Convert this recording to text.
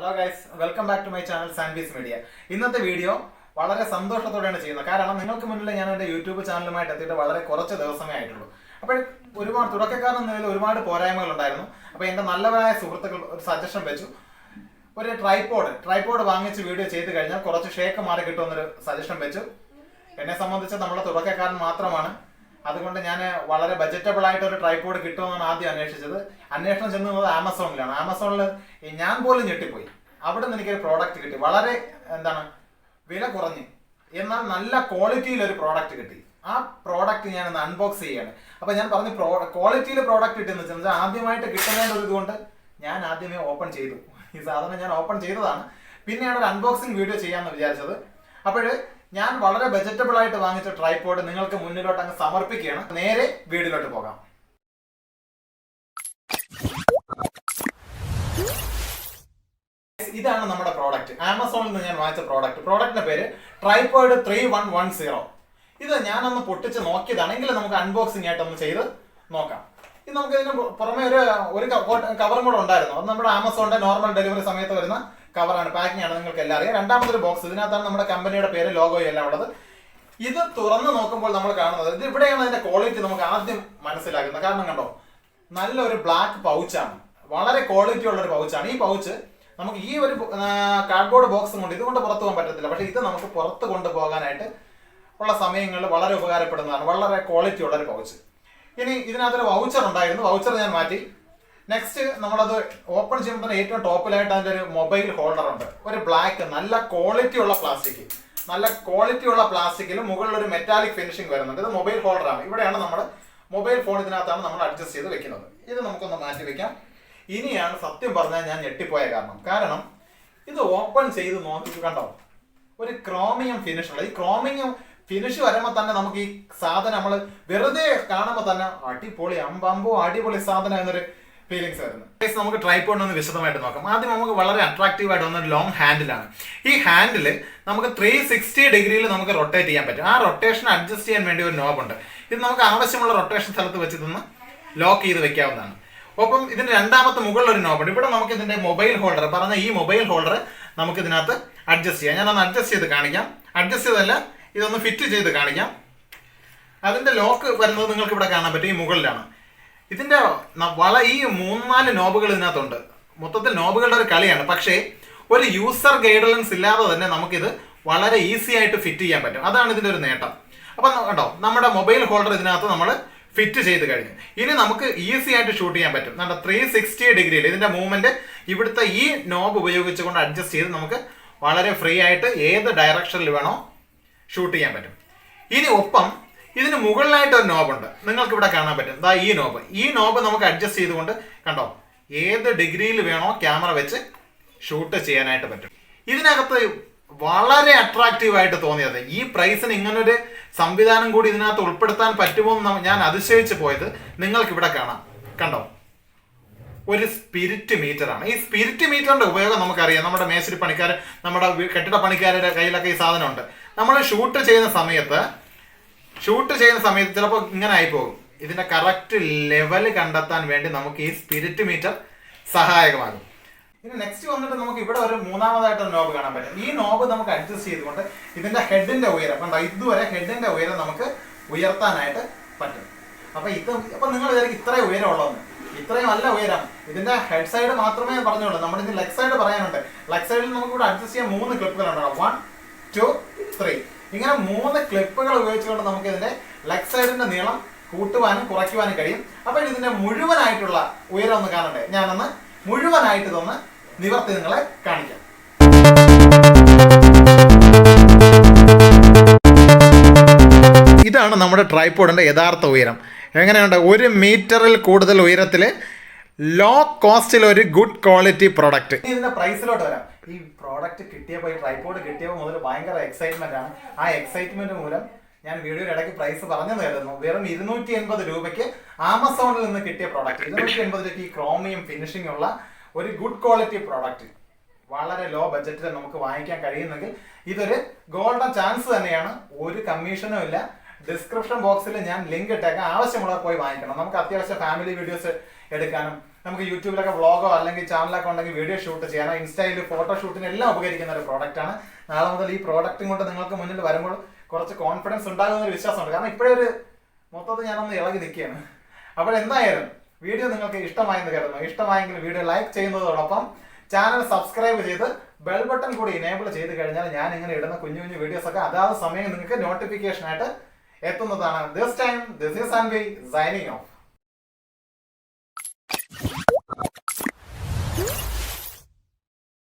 Hello guys welcome back to my channel Sanbees media ഇന്നത്തെ video വളരെ സന്തോഷത്തോടെയാണ് ചെയ്യുന്നത്. കാരണം നിങ്ങൾക്ക് മുന്നിൽ ഞാൻ എന്റെ യൂട്യൂബ് ചാനലുമായിട്ട് എത്തിയിട്ട് വളരെ കുറച്ച് ദിവസമേ ആയിട്ടുള്ളൂ. അപ്പോൾ ഒരുപാട് തുടക്കക്കാരൻ നിലയിൽ ഒരുപാട് പോരായ്മകൾ ഉണ്ടായിരുന്നു. അപ്പോൾ എന്റെ നല്ലവരായ സുഹൃത്തുക്കൾ ഒരു സജഷൻ വെച്ചു. ഒരു ട്രൈപോഡ് ട്രൈപോഡ് വാങ്ങിച്ച് വീഡിയോ ചെയ്ത് കഴിഞ്ഞാൽ കുറച്ച് ഷേക്ക് മാറി കിട്ടുമെന്നൊരു സജഷൻ വെച്ചു. എന്നെ സംബന്ധിച്ച് നമ്മളെ തുടക്കക്കാരൻ മാത്രമാണ്. അതുകൊണ്ട് ഞാൻ വളരെ ബജറ്റബിൾ ആയിട്ട് ഒരു ട്രൈപോഡ് കിട്ടുമെന്നാണ് ആദ്യം അന്വേഷിച്ചത്. അന്വേഷണം ചെന്നത് ആമസോണിലാണ് ആമസോണിൽ ഞാൻ പോലും ഞെട്ടിപ്പോയി. അവിടെ നിന്ന് എനിക്കൊരു പ്രോഡക്റ്റ് കിട്ടി. വളരെ എന്താണ് വില കുറഞ്ഞ്. എന്നാൽ നല്ല ക്വാളിറ്റിയിൽ ഒരു പ്രോഡക്റ്റ് കിട്ടി. ആ പ്രോഡക്റ്റ് ഞാൻ ഇന്ന് അൺബോക്സ് ചെയ്യാണ്. അപ്പൊ ഞാൻ പറഞ്ഞു ക്വാളിറ്റിയിൽ പ്രോഡക്റ്റ് കിട്ടുന്ന വെച്ചാൽ ആദ്യമായിട്ട് കിട്ടുന്നതിന്റെ ഒരു ഇതുകൊണ്ട് ഞാൻ ആദ്യമേ ഓപ്പൺ ചെയ്തു. ഈ സാധനം ഞാൻ ഓപ്പൺ ചെയ്തതാണ്. പിന്നെയാണ് ഒരു അൺബോക്സിംഗ് വീഡിയോ ചെയ്യാമെന്ന് വിചാരിച്ചത്. അപ്പോൾ ഞാൻ വളരെ ബജറ്റബിൾ ആയിട്ട് വാങ്ങിച്ച ട്രൈപോഡ് നിങ്ങൾക്ക് മുന്നിലോട്ട് അങ്ങ് സമർപ്പിക്കുകയാണ്. നേരെ വീടിലോട്ട് പോകാം. ഇതാണ് നമ്മുടെ പ്രോഡക്റ്റ് ആമസോണിൽ നിന്ന് ഞാൻ വാങ്ങിച്ച പ്രോഡക്റ്റ് പ്രോഡക്റ്റിന്റെ പേര് tripod three one one zero ഇത് ഞാനൊന്ന് പൊട്ടിച്ച് നോക്കിയതാണെങ്കിൽ നമുക്ക് അൺബോക്സിംഗ് ആയിട്ട് ഒന്ന് ചെയ്ത് നോക്കാം. ഇത് നമുക്ക് ഇതിന് പുറമെ ഒരു ഒരു കവറും കൂടെ ഉണ്ടായിരുന്നു. അത് നമ്മുടെ ആമസോണിന്റെ നോർമൽ ഡെലിവറി സമയത്ത് വരുന്ന കവറാണ് പാക്കിംഗ് ആണ് നിങ്ങൾക്ക് എല്ലാം അറിയാം. രണ്ടാമതൊരു ബോക്സ് ഇതിനകത്താണ് നമ്മുടെ കമ്പനിയുടെ പേര് ലോഗോയും എല്ലാം ഉള്ളത്. ഇത് തുറന്ന് നോക്കുമ്പോൾ നമ്മൾ കാണുന്നത് ഇത് ഇവിടെയാണ് അതിന്റെ ക്വാളിറ്റി നമുക്ക് ആദ്യം മനസ്സിലാക്കുന്നത്. കാരണം കണ്ടോ നല്ലൊരു ബ്ലാക്ക് പൗച്ചാണ് വളരെ ക്വാളിറ്റി ഉള്ള ഒരു പൗച്ചാണ് ഈ പൗച്ച് നമുക്ക് ഈ ഒരു കാർഡ്ബോർഡ് ബോക്സ് കൊണ്ട് ഇതുകൊണ്ട് പുറത്തു പോകാൻ പറ്റത്തില്ല. പക്ഷേ ഇത് നമുക്ക് പുറത്ത് കൊണ്ടുപോകാനായിട്ട് ഉള്ള സമയങ്ങളിൽ വളരെ ഉപകാരപ്പെടുന്നതാണ്. വളരെ ക്വാളിറ്റി ഉള്ള ഒരു പൗച്ച് ഇനി ഇതിനകത്തൊരു വൗച്ചർ ഉണ്ടായിരുന്നു. വൗച്ചർ ഞാൻ മാറ്റി. നെക്സ്റ്റ് നമ്മളത് ഓപ്പൺ ചെയ്യുമ്പോൾ ഏറ്റവും ടോപ്പിലായിട്ട് അതിന്റെ ഒരു മൊബൈൽ ഹോൾഡർ ഉണ്ട്. ഒരു ബ്ലാക്ക് നല്ല ക്വാളിറ്റി ഉള്ള പ്ലാസ്റ്റിക് നല്ല ക്വാളിറ്റി ഉള്ള പ്ലാസ്റ്റിക്കിൽ മുകളിൽ ഒരു മെറ്റാലിക് ഫിനിഷിംഗ് വരുന്നുണ്ട്. ഇത് മൊബൈൽ ഹോൾഡറാണ് ഇവിടെയാണ് നമ്മൾ മൊബൈൽ ഫോൺ ഇതിനകത്താണ് നമ്മൾ അഡ്ജസ്റ്റ് ചെയ്ത് വെക്കുന്നത്. ഇത് നമുക്കൊന്ന് മാറ്റി വെക്കാം. ഇനിയാണ് സത്യം പറഞ്ഞാൽ ഞാൻ ഞെട്ടിപ്പോയ കാരണം. കാരണം ഇത് ഓപ്പൺ ചെയ്ത് നോക്കി കണ്ടോ? ഒരു ക്രോമിയം ഫിനിഷ് ഉള്ള. ഈ ക്രോമിയം ഫിനിഷ് വരുമ്പോൾ തന്നെ നമുക്ക് ഈ സാധനം നമ്മൾ വെറുതെ കാണുമ്പോൾ തന്നെ അടിപൊളി അമ്പമ്പോ അടിപൊളി സാധനം എന്നൊരു ഫീലിങ്സ് Guys, നമുക്ക് ട്രൈപ്പോഡ് ഒന്ന് വിശദമായിട്ട് നോക്കാം. ആദ്യം നമുക്ക് വളരെ അട്രാക്റ്റീവ് ആയിട്ട് വന്ന ലോങ് ഹാൻഡിലാണ് ഈ ഹാൻഡിൽ നമുക്ക് ത്രീ സിക്സ്റ്റി ഡിഗ്രിയിൽ നമുക്ക് റൊട്ടേറ്റ് ചെയ്യാൻ പറ്റും. ആ റൊട്ടേഷൻ അഡ്ജസ്റ്റ് ചെയ്യാൻ വേണ്ടി ഒരു നോബ് ഉണ്ട്. ഇത് നമുക്ക് ആവശ്യമുള്ള റൊട്ടേഷൻ സ്ഥലത്ത് വെച്ച് ഇതൊന്ന് ലോക്ക് ചെയ്ത് വെക്കാവുന്നതാണ്. ഒപ്പം ഇതിന് രണ്ടാമത്തെ മുകളിൽ ഒരു നോബ് ഉണ്ട്. ഇവിടെ നമുക്ക് ഇതിന്റെ മൊബൈൽ ഹോൾഡർ പറഞ്ഞ ഈ മൊബൈൽ ഹോൾഡർ നമുക്ക് ഇതിനകത്ത് അഡ്ജസ്റ്റ് ചെയ്യാം. ഞാനൊന്ന് അഡ്ജസ്റ്റ് ചെയ്ത് കാണിക്കാം. അഡ്ജസ്റ്റ് ചെയ്തല്ല ഇതൊന്ന് ഫിറ്റ് ചെയ്ത് കാണിക്കാം. അതിന്റെ ലോക്ക് വരുന്നത് നിങ്ങൾക്ക് ഇവിടെ കാണാൻ പറ്റും. ഈ മുകളിലാണ്. ഇതിന്റെ വള ഈ മൂന്നാൽ നോബുകൾ ഇതിനകത്തുണ്ട്. മൊത്തത്തിൽ നോബുകളുടെ ഒരു കളിയാണ്. പക്ഷേ ഒരു യൂസർ ഗൈഡൻസ് ഇല്ലാതെ തന്നെ നമുക്കിത് വളരെ ഈസി ആയിട്ട് ഫിറ്റ് ചെയ്യാൻ പറ്റും. അതാണ് ഇതിന്റെ ഒരു നേട്ടം. അപ്പം കേട്ടോ നമ്മുടെ മൊബൈൽ ഹോൾഡർ ഇതിനകത്ത് നമ്മൾ ഫിറ്റ് ചെയ്ത് കഴിഞ്ഞു. ഇനി നമുക്ക് ഈസി ആയിട്ട് ഷൂട്ട് ചെയ്യാൻ പറ്റും. നമ്മുടെ ത്രീ സിക്സ്റ്റി ഡിഗ്രിയിൽ ഇതിന്റെ മൂവ്മെന്റ് ഇവിടുത്തെ ഈ നോബ് ഉപയോഗിച്ചുകൊണ്ട് അഡ്ജസ്റ്റ് ചെയ്ത് നമുക്ക് വളരെ ഫ്രീ ആയിട്ട് ഏത് ഡയറക്ഷനിൽ വേണോ ഷൂട്ട് ചെയ്യാൻ പറ്റും. ഇനി ഒപ്പം മുകളിലായിട്ട് ഒരു നോബുണ്ട്. നിങ്ങൾക്ക് ഇവിടെ കാണാൻ പറ്റും. ദാ ഈ നോബ്. ഈ നോബ് നമുക്ക് അഡ്ജസ്റ്റ് ചെയ്തുകൊണ്ട് കണ്ടോ ഏത് ഡിഗ്രിയിൽ വേണോ ക്യാമറ വെച്ച് ഷൂട്ട് ചെയ്യാനായിട്ട് പറ്റും. ഇതിനകത്ത് വളരെ അട്രാക്റ്റീവ് ആയിട്ട് തോന്നിയത്. ഈ പ്രൈസിന് ഇങ്ങനൊരു സംവിധാനം കൂടി ഇതിനകത്ത് ഉൾപ്പെടുത്താൻ പറ്റുമോ എന്ന് ഞാൻ അതിശയിച്ചു പോയത് നിങ്ങൾക്ക് ഇവിടെ കാണാം. കണ്ടോ? ഒരു സ്പിരിറ്റ് മീറ്റർ ആണ്. ഈ സ്പിരിറ്റ് മീറ്ററിന്റെ ഉപയോഗം നമുക്കറിയാം. നമ്മുടെ മേശരി പണിക്കാർ നമ്മുടെ കെട്ടിട പണിക്കാരുടെ കയ്യിലൊക്കെ ഈ സാധനമുണ്ട്. നമ്മൾ ഷൂട്ട് ചെയ്യുന്ന സമയത്ത് ഷൂട്ട് ചെയ്യുന്ന സമയത്ത് ചിലപ്പോൾ ഇങ്ങനെ ആയി പോകും ഇതിന്റെ കറക്റ്റ് ലെവൽ കണ്ടെത്താൻ വേണ്ടി നമുക്ക് ഈ സ്പിരിറ്റ് മീറ്റർ സഹായകമാകും. ഇനി നെക്സ്റ്റ് വന്നിട്ട് നമുക്ക് ഇവിടെ ഒരു മൂന്നാമതായിട്ട് നോബ് കാണാൻ പറ്റും. ഈ നോബ് നമുക്ക് അഡ്ജസ്റ്റ് ചെയ്തുകൊണ്ട് ഇതിന്റെ ഹെഡിന്റെ ഉയരം കണ്ടോ? ഇതുവരെ ഹെഡിന്റെ ഉയരം നമുക്ക് ഉയർത്താനായിട്ട് പറ്റും. അപ്പൊ ഇത് അപ്പൊ നിങ്ങൾ വിചാരിക്കും ഇത്രയും ഉയരം ഉള്ളതെന്ന് ഇത്രയും അല്ല ഉയരം. ഇതിന്റെ ഹെഡ് സൈഡ് മാത്രമേ പറഞ്ഞുള്ളൂ. നമ്മുടെ ഇതിന് ലെഗ് സൈഡ് പറയാനുണ്ട്. ലെഗ് സൈഡിൽ നമുക്ക് ഇവിടെ അഡ്ജസ്റ്റ് ചെയ്യാൻ മൂന്ന് ക്ലിപ്പുകളുണ്ട് വൺ ടു ത്രീ ഇങ്ങനെ മൂന്ന് ക്ലിപ്പുകൾ ഉപയോഗിച്ചുകൊണ്ട് നമുക്ക് ഇതിന്റെ ലെഗ് സൈഡിന്റെ നീളം കൂട്ടുവാനും കുറയ്ക്കുവാനും കഴിയും. അപ്പോൾ ഇതിന്റെ മുഴുവനായിട്ടുള്ള ഉയരം ഒന്ന് കാണണ്ടേ? ഞാനൊന്ന് മുഴുവനായിട്ട് ഇതൊന്ന് നിവർത്തി നിങ്ങളെ കാണിക്കാം. ഇതാണ് നമ്മുടെ ട്രൈപോഡിന്റെ യഥാർത്ഥ ഉയരം. എങ്ങനെയുണ്ട്? ഒരു മീറ്ററിൽ കൂടുതൽ ഉയരത്തിൽ ലോ കോസ്റ്റിൽ ഒരു ഗുഡ് ക്വാളിറ്റി പ്രോഡക്റ്റ് ഇതിന്റെ പ്രൈസിലോട്ട് വരാം. ഈ പ്രോഡക്റ്റ് കിട്ടിയപ്പോൾ ഈ ട്രൈപോഡ് കിട്ടിയപ്പോൾ മുതൽ ഭയങ്കര എക്സൈറ്റ്മെന്റ് ആണ്. ആ എക്സൈറ്റ്മെന്റ് മൂലം ഞാൻ വീഡിയോയുടെ ഇടയ്ക്ക് പ്രൈസ് പറഞ്ഞു തരുന്നു വെറും ഇരുന്നൂറ്റി എൺപത് രൂപയ്ക്ക് ആമസോണിൽ നിന്ന് കിട്ടിയ പ്രോഡക്റ്റ് ഇരുന്നൂറ്റി എൺപത് രൂപയ്ക്ക് ഈ ക്രോമിയം ഫിനിഷിംഗ് ഉള്ള ഒരു ഗുഡ് ക്വാളിറ്റി പ്രോഡക്റ്റ് വളരെ ലോ ബഡ്ജറ്റിൽ നമുക്ക് വാങ്ങിക്കാൻ കഴിയുന്നെങ്കിൽ ഇതൊരു ഗോൾഡൻ ചാൻസ് തന്നെയാണ്. ഒരു കമ്മീഷനും ഇല്ല. ഡിസ്ക്രിപ്ഷൻ ബോക്സിൽ ഞാൻ ലിങ്ക് ഇട്ടേക്കാം. ആവശ്യമുള്ളവർ പോയി വാങ്ങിക്കണം. നമുക്ക് അത്യാവശ്യം ഫാമിലി വീഡിയോസ് എടുക്കാനും. നമുക്ക് യൂട്യൂബിലൊക്കെ വ്ളോഗോ അല്ലെങ്കിൽ ചാനലൊക്കെ ഉണ്ടെങ്കിൽ വീഡിയോ ഷൂട്ട് ചെയ്യാനോ ഇൻസ്റ്റയിൽ ഫോട്ടോ ഷൂട്ടിന് എല്ലാം ഉപകരിക്കുന്ന ഒരു പ്രോഡക്റ്റ് ആണ് നാളെ മുതൽ ഈ പ്രോഡക്റ്റും കൊണ്ട് നിങ്ങൾക്ക് മുന്നിൽ വരുമ്പോൾ കുറച്ച് കോൺഫിഡൻസ് ഉണ്ടാകുന്ന ഒരു വിശ്വാസമുണ്ട്. കാരണം ഇപ്പോഴേ ഒരു മൊത്തത്തിൽ ഞാനൊന്ന് ഇളകി നിൽക്കുകയാണ്. അപ്പോൾ എന്തായാലും വീഡിയോ നിങ്ങൾക്ക് ഇഷ്ടമായെന്ന് കരുതുന്നു. ഇഷ്ടമായെങ്കിൽ വീഡിയോ ലൈക്ക് ചെയ്യുന്നതോടൊപ്പം ചാനൽ സബ്സ്ക്രൈബ് ചെയ്ത് ബെൽ ബട്ടൺ കൂടി ഇനേബിൾ ചെയ്ത് കഴിഞ്ഞാൽ ഞാൻ ഇങ്ങനെ ഇടുന്ന കുഞ്ഞു കുഞ്ഞു വീഡിയോസ് ഒക്കെ അതാത് സമയം നിങ്ങൾക്ക് നോട്ടിഫിക്കേഷൻ ആയിട്ട് എത്തുന്നതാണ്. This time this is and B signing off